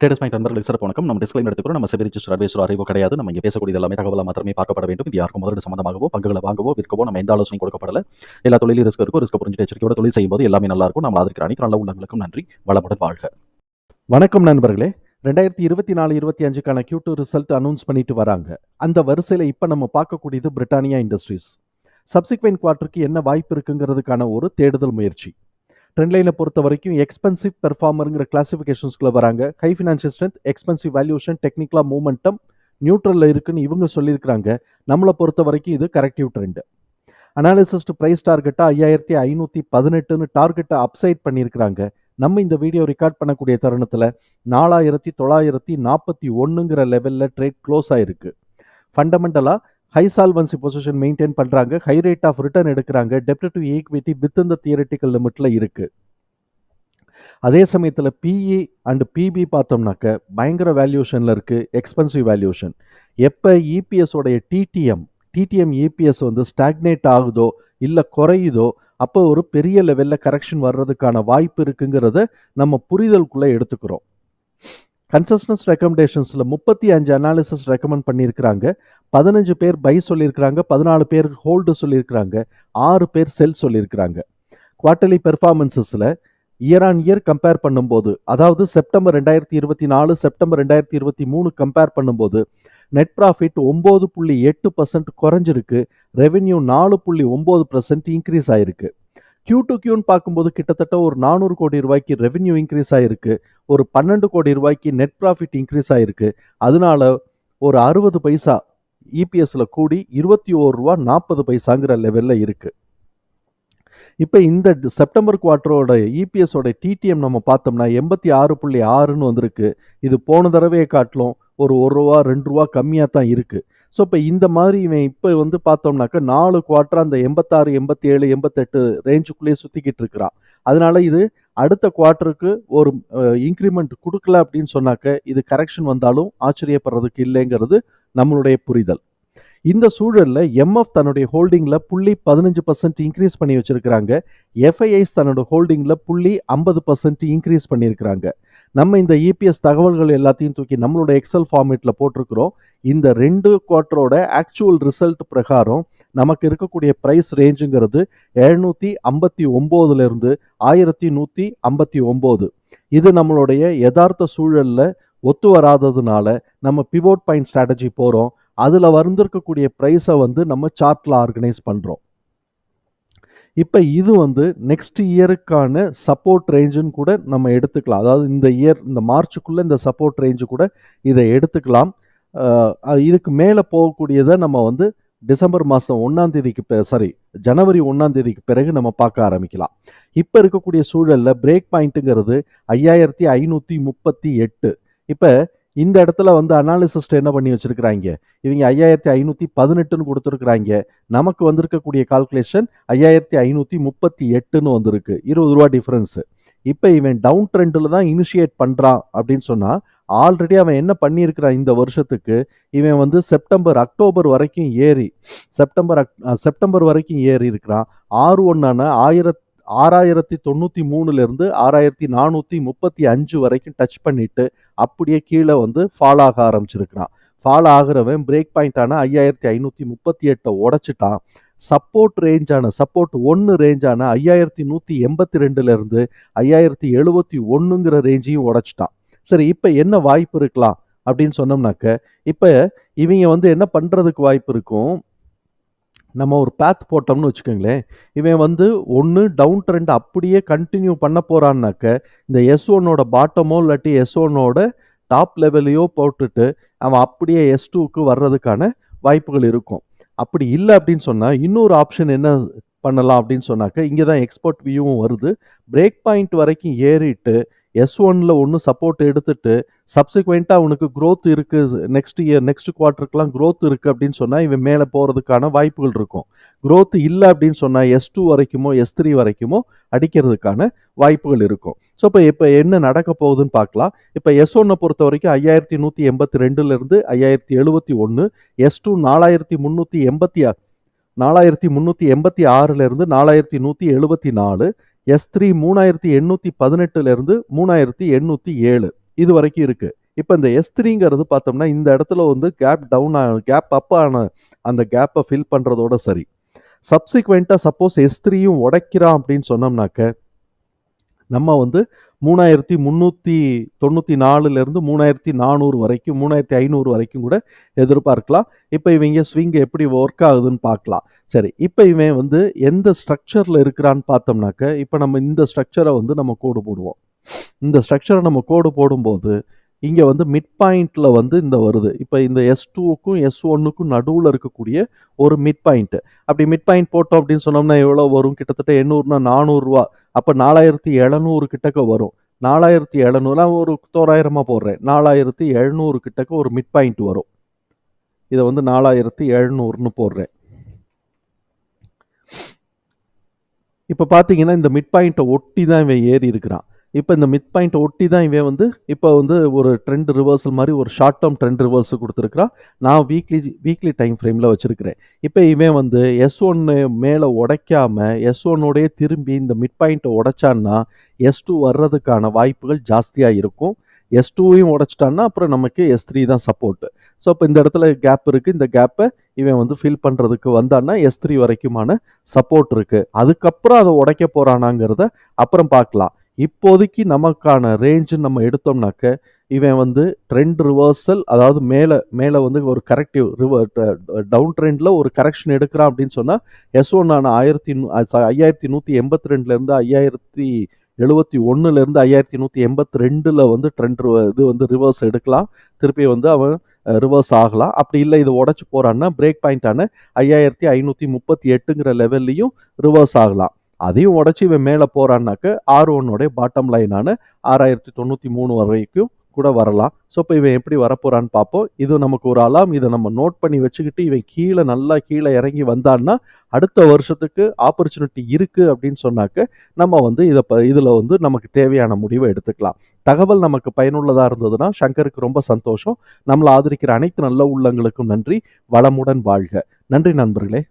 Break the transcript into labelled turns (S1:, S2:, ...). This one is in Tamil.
S1: ட்ரேடர்ஸ் பாயிண்ட் நண்பர்களுக்கு சிறப்பு வணக்கம். நம்ம டிஸ்கிளைம் எடுத்துக்கிறோம் நம்ம செபி ரிஜிஸ்டர் அட்வைசர் அறிவோ கிடையாது. நம்ம இங்கே பேசக்கூடிய எல்லாமே தகவலாக மாத்திரமே பார்க்கப்பட வேண்டும். இது யாருக்கும் முதலீடு சம்பந்தமாகவோ பங்குகளை வாங்கவோ விற்கவோ நம்ம எந்த ஆலோசனை கொடுக்கப்படல. எல்லா தொழிலும் ரிஸ்க் இருக்கும் ரிஸ்க் புரிஞ்சு எச்சரிக்கையோட தொழில் செய்யும்போது எல்லாமே நல்லா இருக்கும். நம்ம ஆதரிக்கிற அனைத்து நல்ல உள்ளங்களுக்கும் நன்றி. வளமுடன் வாழ்க.
S2: வணக்கம் நண்பர்களே. ரெண்டாயிரத்தி இருபத்தி நாலு இருபத்தி அஞ்சுக்கான Q2 டூ ரிசல்ட் அனௌன்ஸ் பண்ணிட்டு வராங்க. அந்த வரிசையில் இப்போ நம்ம பார்க்கக்கூடியது பிரிட்டானியா இண்டஸ்ட்ரீஸ் சப்சிக்வெண்ட் குவார்ட்டருக்கு என்ன வாய்ப்பு இருக்குங்கிறதுக்கான ஒரு தேடுதல் முயற்சி. ட்ரெண்ட்லைனை பொறுத்த வரைக்கும் எக்ஸ்பென்சிவ் பெர்ஃபார்மருங்கிற கிளாசிஃபிகேஷன்ஸ்குள்ளே வராங்க. High financial strength expensive valuation டெக்னிக்கலாக மூமெண்டம் நியூட்ரலில் இருக்குன்னு இவங்க சொல்லியிருக்கிறாங்க. நம்மளை பொறுத்த வரைக்கும் இது கரெக்டிவ் ட்ரெண்டு அனாலிசிஸ்ட் ப்ரைஸ் டார்கெட்டாக ஐயாயிரத்தி ஐநூற்றி பதினெட்டுன்னு டார்கெட்டை அப்சைட் பண்ணியிருக்கிறாங்க. நம்ம இந்த வீடியோ ரெக்கார்ட் பண்ணக்கூடிய தருணத்தில் நாலாயிரத்தி தொள்ளாயிரத்தி நாற்பத்தி ஒன்றுங்கிற லெவலில் ட்ரேட் க்ளோஸ் ஆயிருக்கு. ஃபண்டமெண்டலாக ஹை சால்வன்சி பொசிஷன் மெயின்டைன் பண்ணுறாங்க ஹை ரேட் ஆஃப் ரிட்டர்ன் எடுக்கிறாங்க. டெப்ட் டு ஈக்விட்டி வித் இந்த தியரட்டிக்கல் லிமிட்டில் இருக்குது அதே சமயத்தில் பிஇ அண்ட் பிபி பார்த்தோம்னாக்க பயங்கர வேல்யூஷனில் இருக்குது எக்ஸ்பென்சிவ் வேல்யூஷன் எப்போ இபிஎஸோடைய டிடிஎம் டிடிஎம் இபிஎஸ் வந்து ஸ்டாக்னேட் ஆகுதோ இல்லை குறையுதோ அப்போ ஒரு பெரிய லெவலில் கரெக்ஷன் வர்றதுக்கான வாய்ப்பு இருக்குங்கிறத நம்ம புரிதலுக்குள்ளே எடுத்துக்கிறோம். கன்சஸ்டன்ஸ் ரெக்கமெண்டேஷன்ஸில் முப்பத்தி அஞ்சு அனாலிசிஸ் ரெக்கமெண்ட் பண்ணியிருக்கிறாங்க. பதினஞ்சு பேர் பை சொல்லியிருக்கிறாங்க. பதினாலு பேர் ஹோல்டு சொல்லியிருக்கிறாங்க. ஆறு பேர் செல் சொல்லியிருக்கிறாங்க. குவார்ட்டர்லி பெர்ஃபார்மன்சஸில் இயர் ஆன் இயர் கம்பேர் பண்ணும்போது அதாவது செப்டம்பர் ரெண்டாயிரத்தி இருபத்தி நாலு செப்டம்பர் ரெண்டாயிரத்தி இருபத்தி மூணு கம்பேர் பண்ணும்போது நெட் ப்ராஃபிட் ஒம்பது புள்ளி எட்டு பர்சன்ட் குறைஞ்சிருக்கு. ரெவென்யூ நாலு புள்ளி ஒம்பது பர்சன்ட் இன்க்ரீஸ் ஆயிருக்கு. கியூ டு கியூன்னு பார்க்கும்போது கிட்டத்தட்ட ஒரு நானூறு கோடி ரூபாய்க்கு ரெவென்யூ இன்க்ரீஸ் ஆகிருக்கு ஒரு பன்னெண்டு கோடி ரூபாய்க்கு நெட் ப்ராஃபிட் இன்க்ரீஸ் ஆகிருக்கு அதனால ஒரு அறுபது பைசா இபிஎஸ்ல கூடி இருபத்தி ஓரு ரூபா நாற்பது பைசாங்கிற லெவலில் இருக்குது இப்போ இந்த செப்டம்பர் குவார்ட்டரோட இபிஎஸோட டிடிஎம் நம்ம பார்த்தோம்னா எண்பத்தி ஆறு புள்ளி ஆறுன்னு வந்திருக்கு. இது போன தடவையை காட்டிலும் ஒரு ஒரு ரூபா ரெண்டு ரூபா கம்மியாக தான் இருக்குது ஸோ இப்போ இந்த மாதிரி இவன் இப்போ வந்து பார்த்தோம்னாக்க நாலு குவார்ட்டர் அந்த எண்பத்தாறு எண்பத்தி ஏழு எண்பத்தெட்டு ரேஞ்சுக்குள்ளேயே சுற்றிக்கிட்டு இருக்கிறான். அதனால இது அடுத்த குவார்ட்டருக்கு ஒரு இன்க்ரிமெண்ட் கொடுக்கல அப்படின்னு சொன்னாக்க இது கரெக்ஷன் வந்தாலும் ஆச்சரியப்படுறதுக்கு இல்லைங்கிறது நம்மளுடைய புரிதல். இந்த சூழலில் எம்எஃப் தன்னுடைய ஹோல்டிங்கில் புள்ளி பதினஞ்சு பர்சன்ட் இன்க்ரீஸ் பண்ணி வச்சுருக்கிறாங்க. எஃப்ஐஐஸ் தன்னோட ஹோல்டிங்கில் புள்ளி ஐம்பது பர்சன்ட் இன்க்ரீஸ் பண்ணியிருக்கிறாங்க. நம்ம இந்த இபிஎஸ் தகவல்கள் எல்லாத்தையும் தூக்கி நம்மளோட எக்ஸல் ஃபார்மேட்டில் போட்டிருக்கிறோம். இந்த ரெண்டு குவார்ட்டரோட ஆக்சுவல் ரிசல்ட் பிரகாரம் நமக்கு இருக்கக்கூடிய ப்ரைஸ் ரேஞ்சுங்கிறது எழுநூற்றி ஐம்பத்தி ஒம்போதுலேருந்து ஆயிரத்தி நூற்றி ஐம்பத்தி ஒம்போது. இது நம்மளுடைய யதார்த்த சூழலில் ஒத்து வராததுனால நம்ம பிவோட் பாயிண்ட் ஸ்ட்ராட்டஜி போகிறோம் அதில் வந்திருக்கக்கூடிய ப்ரைஸை வந்து நம்ம சார்ட்டில் ஆர்கனைஸ் பண்ணுறோம் இப்போ இது வந்து நெக்ஸ்ட் இயருக்கான சப்போர்ட் ரேஞ்சுன்னு கூட நம்ம எடுத்துக்கலாம். அதாவது இந்த இயர் இந்த மார்ச்சுக்குள்ளே இந்த சப்போர்ட் ரேஞ்சு கூட இதை எடுத்துக்கலாம். இதுக்கு மேலே போகக்கூடியதை நம்ம வந்து டிசம்பர் மாதம் ஒன்றாம் தேதிக்கு சாரி ஜனவரி ஒன்றாம் தேதிக்கு பிறகு நம்ம பார்க்க ஆரம்பிக்கலாம். இப்போ இருக்கக்கூடிய சூழலில் பிரேக் பாயிண்ட்டுங்கிறது ஐயாயிரத்தி ஐநூற்றி முப்பத்தி எட்டு. இப்போ இந்த இடத்துல வந்து அனாலிசிஸ்ட் என்ன பண்ணி வச்சிருக்கிறாங்க? இவங்க ஐயாயிரத்தி ஐநூற்றி பதினெட்டுன்னு கொடுத்துருக்குறாங்க. நமக்கு வந்திருக்கக்கூடிய கால்குலேஷன் ஐயாயிரத்தி ஐநூற்றி முப்பத்தி எட்டுன்னு வந்திருக்கு. இருபது ரூபா டிஃப்ரென்ஸு இப்போ இவன் டவுன் ட்ரெண்டில் தான் இனிஷியேட் பண்ணுறான் அப்படின்னு சொன்னால் ஆல்ரெடி அவன் என்ன பண்ணியிருக்கிறான் இந்த வருஷத்துக்கு? இவன் வந்து செப்டம்பர் அக்டோபர் வரைக்கும் ஏறி செப்டம்பர் அக்- செப்டம்பர் வரைக்கும் ஏறி இருக்கிறான். ஆறு ஒன்றான ஆயிரத் ஆறாயிரத்தி தொண்ணூற்றி மூணுலேருந்து ஆறாயிரத்தி நானூற்றி முப்பத்தி அஞ்சு வரைக்கும் டச் பண்ணிட்டு அப்படியே கீழே வந்து ஃபால் ஆக ஆரம்பிச்சிருக்கிறான். ஃபால் ஆகுறவன் பிரேக் பாயிண்டான ஐயாயிரத்தி ஐநூற்றி முப்பத்தி எட்டை உடைச்சிட்டான். சப்போர்ட் ரேஞ்சான சப்போர்ட் ஒன்று ரேஞ்சான ஐயாயிரத்தி நூற்றி எண்பத்தி ரெண்டுலேருந்து ஐயாயிரத்தி எழுபத்தி ஒன்றுங்கிற ரேஞ்சையும் உடைச்சிட்டான். சரி இப்போ என்ன வாய்ப்பு இருக்கலாம் அப்படின்னு சொன்னோம்னாக்க இப்போ இவங்க வந்து என்ன பண்ணுறதுக்கு வாய்ப்பு இருக்கும்? நம்ம ஒரு பேத் போட்டோம்னு வச்சுக்கோங்களேன். இவன் வந்து ஒன்று டவுன் ட்ரெண்ட் அப்படியே கண்டினியூ பண்ண போகிறான்னாக்க இந்த எஸ் ஒன்னோட பாட்டமோ இல்லாட்டி எஸ் ஒன்னோட டாப் லெவலையோ போட்டுட்டு அவன் அப்படியே எஸ் டூக்கு வர்றதுக்கான வாய்ப்புகள் இருக்கும். அப்படி இல்லை அப்படின்னு சொன்னால் இன்னொரு ஆப்ஷன் என்ன பண்ணலாம் அப்படின்னு சொன்னாக்க இங்கே தான் எக்ஸ்போர்ட் வியூவும் வருது. பிரேக் பாயிண்ட் வரைக்கும் ஏறிட்டு எஸ் ஒன்னில் ஒன்று சப்போர்ட் எடுத்துட்டு சப்சிக்வெண்ட்டாக அவனுக்கு க்ரோத் இருக்குது நெக்ஸ்ட் இயர் நெக்ஸ்ட் குவார்ட்டருக்குலாம் க்ரோத் இருக்குது அப்படின்னு சொன்னால் இவன் மேலே போகிறதுக்கான வாய்ப்புகள் இருக்கும். க்ரோத் இல்லை அப்படின்னு சொன்னால் எஸ் டூ வரைக்குமோ எஸ் த்ரீ வரைக்குமோ அடிக்கிறதுக்கான வாய்ப்புகள் இருக்கும். ஸோ இப்போ இப்போ என்ன நடக்க போகுதுன்னு பார்க்கலாம். இப்போ எஸ் ஒன்னை பொறுத்த வரைக்கும் ஐயாயிரத்தி நூற்றி எண்பத்தி ரெண்டுலேருந்து ஐயாயிரத்தி எழுபத்தி ஒன்று எஸ் டூ நாலாயிரத்தி முந்நூற்றி எண்பத்தி நாலாயிரத்தி முந்நூற்றி எண்பத்தி ஆறுலேருந்து நாலாயிரத்தி நூற்றி எழுபத்தி நாலு எஸ் த்ரீ மூணாயிரத்தி எண்ணூற்றி பதினெட்டுலேருந்து மூணாயிரத்தி எண்ணூற்றி ஏழு. இது வரைக்கும் இருக்குது இப்போ இந்த எஸ் த்ரீங்கிறது பார்த்தோம்னா இந்த இடத்துல வந்து கேப் டவுன் கேப் அப் ஆன அந்த கேப்பை ஃபில் பண்ணுறதோட சரி. சப்சிக்வெண்ட்டாக சப்போஸ் எஸ் த்ரீயும் உடைக்கிறான் அப்படின்னு சொன்னோம்னாக்க நம்ம வந்து மூணாயிரத்தி முந்நூற்றி தொண்ணூற்றி நாலுலேருந்து மூணாயிரத்தி நானூறு வரைக்கும் மூணாயிரத்தி ஐநூறு வரைக்கும் கூட எதிர்பார்க்கலாம். இப்போ இவங்க ஸ்விங் எப்படி ஒர்க் ஆகுதுன்னு பார்க்கலாம். சரி இப்போ இவன் வந்து எந்த ஸ்ட்ரக்சரில் இருக்கிறான்னு பார்த்தோம்னாக்க இப்போ நம்ம இந்த ஸ்ட்ரக்சரை வந்து நம்ம கோடு போடுவோம். இந்த ஸ்ட்ரக்சரை நம்ம கோடு போடும்போது இங்கே வந்து மிட் பாயிண்டில் வந்து இந்த வருது. இப்போ இந்த எஸ் டூவுக்கும் எஸ் ஒன்னுக்கும் நடுவில் இருக்கக்கூடிய ஒரு மிட் பாயிண்ட்டு அப்படி மிட் பாயிண்ட் போட்டோம் அப்படின்னு சொன்னோம்னா எவ்வளோ வரும்? கிட்டத்தட்ட எண்ணூறுனா நானூறுரூவா அப்போ நாலாயிரத்தி எழுநூறு கிட்டக்க வரும். நாலாயிரத்தி எழுநூறுலாம் ஒரு தோராயிரமாக போடுறேன். நாலாயிரத்தி எழுநூறு கிட்டக்க ஒரு மிட் பாயிண்ட் வரும். இதை வந்து நாலாயிரத்தி எழுநூறுன்னு போடுறேன். இப்போ பார்த்தீங்கன்னா இந்த மிட் பாயிண்ட்டை ஒட்டி தான் இவன் ஏறி இருக்கிறான். இப்போ இந்த மிட் பாயிண்ட் ஒட்டி தான் இவன் வந்து இப்போ வந்து ஒரு ட்ரெண்ட் ரிவர்சல் மாதிரி ஒரு ஷார்ட் டேர்ம் ட்ரெண்ட் ரிவர்சல் கொடுத்துருக்குறான். நான் வீக்லி வீக்லி டைம் ஃப்ரேமில் வச்சுருக்கிறேன். இப்போ இவன் வந்து எஸ் ஒன்று மேலே உடைக்காமல் எஸ் ஒன்னோடையே திரும்பி இந்த மிட் பாயிண்ட்டை உடைச்சான்னா எஸ் டூ வர்றதுக்கான வாய்ப்புகள் ஜாஸ்தியாக இருக்கும். எஸ் டூவையும் உடைச்சிட்டான்னா அப்புறம் நமக்கு எஸ் த்ரீ தான் சப்போர்ட்டு ஸோ இப்போ இந்த இடத்துல கேப் இருக்குது இந்த கேப்பை இவன் வந்து ஃபில் பண்ணுறதுக்கு வந்தான்னா எஸ் த்ரீ வரைக்குமான சப்போர்ட் இருக்குது அதுக்கப்புறம் அதை உடைக்க போகிறானாங்கிறத அப்புறம் பார்க்கலாம். இப்போதைக்கு நமக்கான ரேஞ்சுன்னு நம்ம எடுத்தோம்னாக்க இவன் வந்து ட்ரெண்ட் ரிவர்சல் அதாவது மேலே மேலே வந்து ஒரு கரெக்டிவ் ரிவர் டவுன் ட்ரெண்டில் ஒரு கரெக்ஷன் எடுக்கிறான் அப்படின்னு சொன்னால் எஸ் ஒன் ஆன ஆயிரத்தி ஐயாயிரத்தி நூற்றி எண்பத்தி ரெண்டுலேருந்து ஐயாயிரத்தி எழுபத்தி ஒன்றுலேருந்து ஐயாயிரத்தி நூற்றி எண்பத்தி ரெண்டில் வந்து ட்ரெண்ட் இது வந்து ரிவர்ஸ் எடுக்கலாம். திருப்பி வந்து அவன் ரிவர்ஸ் ஆகலாம். அப்படி இல்லை இது உடச்சி போகிறான்னா பிரேக் பாயிண்டான ஐயாயிரத்தி ஐநூற்றி முப்பத்தி எட்டுங்கிற லெவல்லையும் ரிவர்ஸ் ஆகலாம். அதையும் உடச்சி இவன் மேலே போகிறான்னாக்க ஆர் ஒன்னோடைய பாட்டம் லைனான ஆறாயிரத்தி தொண்ணூற்றி மூணு வரைக்கும் கூட வரலாம். ஸோ இப்போ இவன் எப்படி வரப்போறான்னு பார்ப்போம். இது நமக்கு ஒரு அலாம் இதை நம்ம நோட் பண்ணி வச்சுக்கிட்டு இவன் கீழே நல்லா கீழே இறங்கி வந்தான்னா அடுத்த வருஷத்துக்கு ஆப்பர்ச்சுனிட்டி இருக்குது அப்படின்னு சொன்னாக்க நம்ம வந்து இதை ப இதில் வந்து நமக்கு தேவையான முடிவை எடுத்துக்கலாம். தகவல் நமக்கு பயனுள்ளதாக இருந்ததுன்னா சங்கருக்கு ரொம்ப சந்தோஷம். நம்மளை ஆதரிக்கிற அனைத்து நல்ல உள்ளங்களுக்கும் நன்றி. வளமுடன் வாழ்க. நன்றி நண்பர்களே.